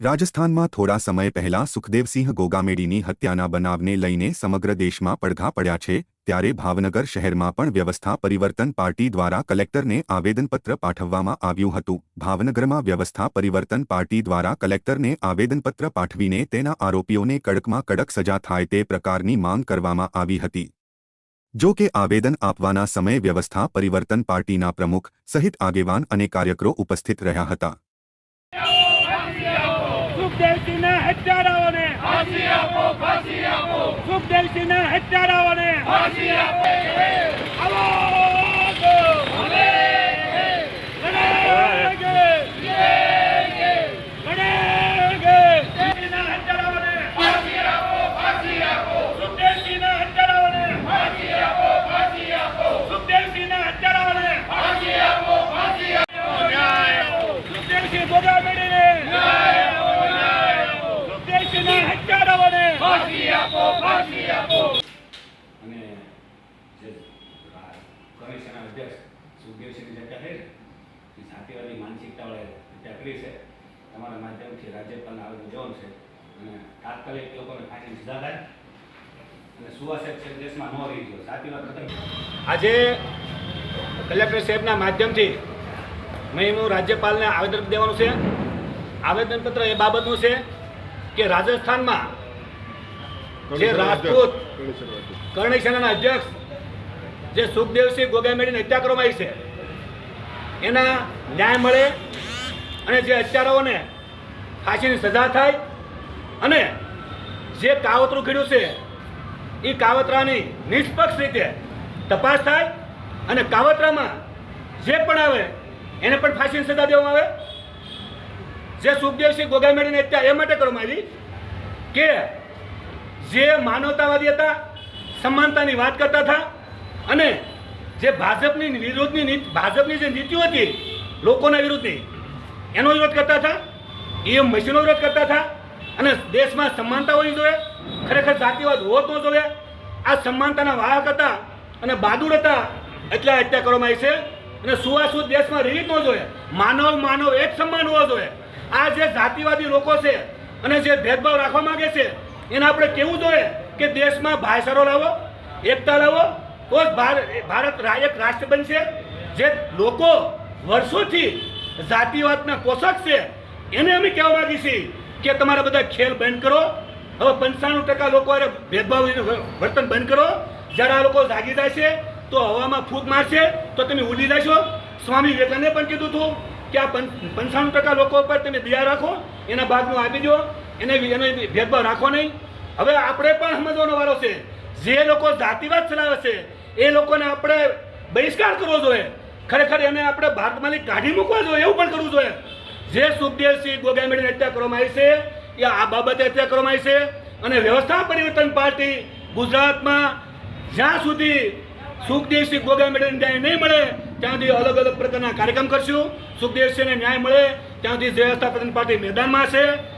રાજસ્થાનમાં થોડા સમય પહેલા સુખદેવસિંહ ગોગામેડીની હત્યાના બનાવને લઈને સમગ્ર દેશમાં પડઘા પડ્યા છે, ત્યારે ભાવનગર શહેરમાં પણ વ્યવસ્થા પરિવર્તન પાર્ટી દ્વારા કલેક્ટરને આવેદનપત્ર પાઠવવામાં આવ્યું હતું. ભાવનગરમાં વ્યવસ્થા પરિવર્તન પાર્ટી દ્વારા કલેક્ટરને આવેદનપત્ર પાઠવીને તેના આરોપીઓને કડકમાં કડક સજા થાય તે પ્રકારની માંગ કરવામાં આવી હતી. જો કે આવેદન આપવાના સમયે વ્યવસ્થા પરિવર્તન પાર્ટીના પ્રમુખ સહિત આગેવાન અને કાર્યકરો ઉપસ્થિત રહ્યા હતા. સુખદેવસિંહના હત્યારાઓને. ફાંસી આપો ફાંસી આપો. સુખદેવસિંહના હત્યારાઓને. ફાંસી આપો આવાજ! લડેંગે! લડેંગે! સુખદેવસિંહના હત્યારાઓને ફાંસી આપો ફાંસી આપો સુખદેવસિંહના હત્યારાઓને ફાંસી આપો ફાંસી આપો સુખદેવસિંહના હત્યારાઓને ફાંસી આપો ફાંસી આપો સુખદેવસિંહ ભોગામેડીને સુખદેવસિંહના હત્યારાઓને ફાંસી આપો ફાંસી આપો અને જે આ કમિશનના અધ્યક્ષ ચર્ચા થઈ છે, એ જાતિવાદી માનસિકતાવાળે ટકરી કરી છે. તમારા માધ્યમથી રાજ્યપાલના આવેદન જવાનું છે. અને તાત્કાલિક લોકોને ફાંસી સીધા થાય. અને સુવાસેક છે, દેશમાં ન રહી ગયો. જાતિવાદ ખતમ. આજે કલેક્ટર સાહેબના માધ્યમથી મેં હું રાજ્યપાલને આવેદન દેવાનું છે. આવેદનપત્ર એ બાબતનું છે કે રાજસ્થાનમાં જે રાજપૂત કરણી સેનાના અધ્યક્ષ જે સુખદેવસિંહ ગોગામેડીની હત્યા કરવામાં આવી છે. એના ન્યાય મળે અને જે હત્યારાઓને ફાંસીની સજા થાય અને જે કાવતરું કર્યું છે એ કાવતરાની નિષ્પક્ષ રીતે તપાસ થાય અને કાવતરામાં જે પણ આવે એને પણ ફાંસીની સજા દેવામાં આવે. જે સુખદેવસિંહ ગોગામેડીને હત્યા એ માટે કરવામાં આવી કે જે માનવતાવાદી હતા, સમાનતાની વાત કરતા હતા અને જે ભાજપની વિરોધની ભાજપની જે નીતિઓ હતી લોકોના વિરુદ્ધની, એનો વિરોધ કરતા હતા એ મશીનો વિરોધ કરતા હતા અને દેશમાં સમાનતા હોવી જોઈએ, ખરેખર જાતિવાદ હોવો તો જોઈએ. આ સમાનતાના વાહક હતા અને બહાદુર હતા એટલે હત્યા કરવામાં આવી છે અને સુવાસુદ દેશમાં રહેવી ન જોઈએ, માનવ માનવ એક સમાન હોવો જોઈએ. આ જે જાતિવાદી લોકો છે અને જે ભેદભાવ રાખવા માંગે છે એને આપણે કેવું જોઈએ કે દેશમાં ભાઈચારો લાવો, એકતા લાવો? તો જ ભારત એક રાષ્ટ્ર બનશે જે લોકો વર્ષોથી જાતિવાદના પોષક છે. એને અમે કહેવા માંગીએ છીએ કે તમારા બધા ખેલ બંધ કરો. હવે પંચાણું ટકા લોકો હારે ભેદભાવ વર્તન બંધ કરો. જ્યારે આ લોકો જાગી જાય છે, તો હવામાં ફૂંક મારશે, તો તમે ઉડી જશો. સ્વામી વિવેકાનંદે પણ કીધું હતું કે આ પંચાણું ટકા લોકો ઉપર તમે દયા રાખો, એના ભાગનું આપી દો. એને એને ભેદભાવ રાખો નહીં. હવે આપણે પણ સમજવાનો વારો છે. જે લોકો જાતિવાદ ચલાવે છે, એ લોકોને આપણે બહિષ્કાર કરવો જોઈએ. ખરેખર એને આપણે ભારતમાંથી કાઢી મૂકવા જોઈએ, એવું પણ કરવું જોઈએ. જે સુખદેવસિંહ ગોગામેડીની હત્યા કરવામાં આવી છે, એ આ બાબતે હત્યા કરવામાં આવી છે. અને વ્યવસ્થા પરિવર્તન પાર્ટી ગુજરાતમાં જ્યાં સુધી સુખદેવસિંહ ગોગામેડીને ન્યાય નહીં મળે, ત્યાં સુધી અલગ અલગ પ્રકારના કાર્યક્રમ કરશું. સુખદેવસિંહને ન્યાય મળે, ત્યાં સુધી વ્યવસ્થા પરિવર્તન પાર્ટી મેદાનમાં છે.